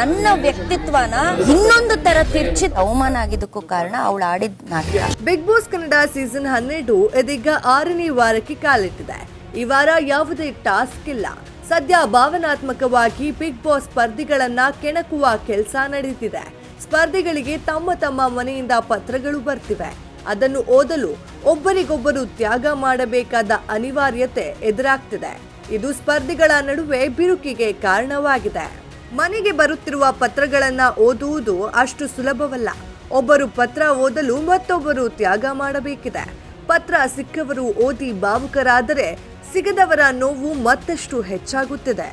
ನನ್ನ ವ್ಯಕ್ತಿತ್ವನ ಇನ್ನೊಂದು ತರ ತಿರ್ಚಿ ಅವಮಾನ ಆಗಿದ್ದಕ್ಕೂ ಕಾರಣ ಅವಳು ಆಡಿದ ನಾಟಕ. ಬಿಗ್ ಬಾಸ್ ಕನ್ನಡ ಸೀಸನ್ ಹನ್ನೆರಡು ಇದೀಗ ಆರನೇ ವಾರಕ್ಕೆ ಕಾಲಿಟ್ಟಿದೆ. ಈ ವಾರ ಯಾವುದೇ ಟಾಸ್ಕ್ ಇಲ್ಲ. ಸದ್ಯ ಭಾವನಾತ್ಮಕವಾಗಿ ಬಿಗ್ ಬಾಸ್ ಸ್ಪರ್ಧಿಗಳನ್ನ ಕೆಣಕುವ ಕೆಲಸ ನಡೀತಿದೆ. ಸ್ಪರ್ಧಿಗಳಿಗೆ ತಮ್ಮ ತಮ್ಮ ಮನೆಯಿಂದ ಪತ್ರಗಳು ಬರ್ತಿವೆ. ಅದನ್ನು ಓದಲು ಒಬ್ಬರಿಗೊಬ್ಬರು ತ್ಯಾಗ ಮಾಡಬೇಕಾದ ಅನಿವಾರ್ಯತೆ ಎದುರಾಗ್ತಿದೆ. ಇದು ಸ್ಪರ್ಧಿಗಳ ನಡುವೆ ಬಿರುಕಿಗೆ ಕಾರಣವಾಗಿದೆ. ಮನೆಗೆ ಬರುತ್ತಿರುವ ಪತ್ರಗಳನ್ನ ಓದುವುದು ಅಷ್ಟು ಸುಲಭವಲ್ಲ. ಒಬ್ಬರು ಪತ್ರ ಓದಲು ಮತ್ತೊಬ್ಬರು ತ್ಯಾಗ ಮಾಡಬೇಕಿದೆ. ಪತ್ರ ಸಿಕ್ಕವರು ಓದಿ ಭಾವುಕರಾದರೆ ಸಿಗದವರ ನೋವು ಮತ್ತಷ್ಟು ಹೆಚ್ಚಾಗುತ್ತಿದೆ.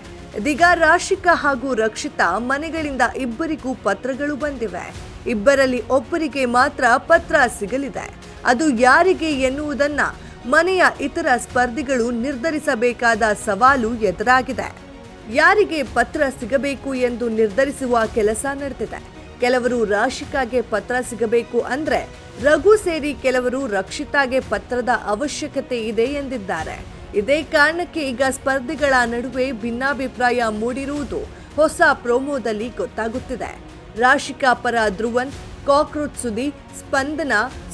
ದಿಗ ರಾಶಿಕಾ ಹಾಗೂ ರಕ್ಷಿತ ಮನೆಗಳಿಂದ ಇಬ್ಬರಿಗೂ ಪತ್ರಗಳು ಬಂದಿವೆ. ಇಬ್ಬರಲ್ಲಿ ಒಬ್ಬರಿಗೆ ಮಾತ್ರ ಪತ್ರ ಸಿಗಲಿದೆ. ಅದು ಯಾರಿಗೆ ಎನ್ನುವುದನ್ನ ಮನೆಯ ಇತರ ಸ್ಪರ್ಧಿಗಳು ನಿರ್ಧರಿಸಬೇಕಾದ ಸವಾಲು ಎದುರಾಗಿದೆ. ಯಾರಿಗೆ ಪತ್ರ ಸಿಗಬೇಕು ಎಂದು ನಿರ್ಧರಿಸುವ ಕೆಲಸ ನಡೆದಿದೆ. ಕೆಲವರು ರಾಶಿಕಾಗೆ ಪತ್ರ ಸಿಗಬೇಕು ಅಂದ್ರೆ ರಘು ಸೇರಿ ಕೆಲವರು ರಕ್ಷಿತಾಗೆ ಪತ್ರದ ಅವಶ್ಯಕತೆ ಇದೆ ಎಂದಿದ್ದಾರೆ. ಇದೇ ಕಾರಣಕ್ಕೆ ಈಗ ಸ್ಪರ್ಧಿಗಳ ನಡುವೆ ಭಿನ್ನಾಭಿಪ್ರಾಯ ಮೂಡಿರುವುದು ಹೊಸ ಪ್ರೋಮೋದಲ್ಲಿ ಗೊತ್ತಾಗುತ್ತಿದೆ. ರಾಶಿಕಾ ಪರ ಧ್ರುವನ್, ಕಾಕ್ರೋಚ್ ಸುದಿ ಸ್ಪಂದನ,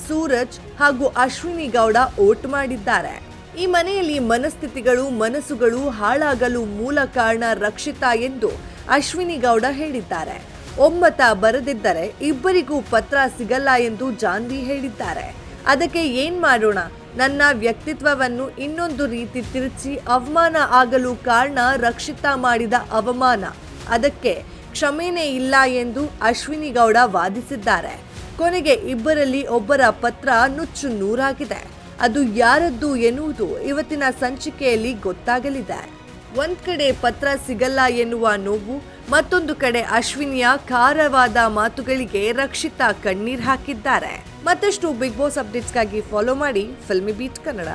ಸೂರಜ್ ಹಾಗೂ ಅಶ್ವಿನಿ ಗೌಡ ಓಟ್ ಮಾಡಿದ್ದಾರೆ. ಈ ಮನೆಯಲ್ಲಿ ಮನಸ್ಥಿತಿಗಳು, ಮನಸ್ಸುಗಳು ಹಾಳಾಗಲು ಮೂಲ ಕಾರಣ ರಕ್ಷಿತಾ ಎಂದು ಅಶ್ವಿನಿ ಗೌಡ ಹೇಳಿದ್ದಾರೆ. ಒಮ್ಮತ ಬರದಿದ್ದರೆ ಇಬ್ಬರಿಗೂ ಪತ್ರ ಸಿಗಲ್ಲ ಎಂದು ಜಾನ್ವಿ ಹೇಳಿದ್ದಾರೆ. ಅದಕ್ಕೆ ಏನ್ ಮಾಡೋಣ? ನನ್ನ ವ್ಯಕ್ತಿತ್ವವನ್ನು ಇನ್ನೊಂದು ರೀತಿ ತಿರುಚಿ ಅವಮಾನ ಆಗಲು ಕಾರಣ ರಕ್ಷಿತಾ ಮಾಡಿದ ಅವಮಾನ. ಅದಕ್ಕೆ ಕ್ಷಮೆನೇ ಇಲ್ಲ ಎಂದು ಅಶ್ವಿನಿ ಗೌಡ ವಾದಿಸಿದ್ದಾರೆ. ಕೊನೆಗೆ ಇಬ್ಬರಲ್ಲಿ ಒಬ್ಬರ ಪತ್ರ ನುಚ್ಚು ನೂರಾಗಿದೆ. ಅದು ಯಾರದ್ದು ಎನ್ನುವುದು ಇವತ್ತಿನ ಸಂಚಿಕೆಯಲ್ಲಿ ಗೊತ್ತಾಗಲಿದೆ. ಒಂದ್ ಕಡೆ ಪತ್ರ ಸಿಗಲ್ಲ ಎನ್ನುವ ನೋವು, ಮತ್ತೊಂದು ಕಡೆ ಅಶ್ವಿನಿಯ ಖಾರವಾದ ಮಾತುಗಳಿಗೆ ರಕ್ಷಿತಾ ಕಣ್ಣೀರ್ ಹಾಕಿದ್ದಾರೆ. ಮತ್ತಷ್ಟು ಬಿಗ್ ಬಾಸ್ ಅಪ್ಡೇಟ್ಸ್ಗಾಗಿ ಫಾಲೋ ಮಾಡಿ ಫಿಲ್ಮಿ ಬೀಟ್ ಕನ್ನಡ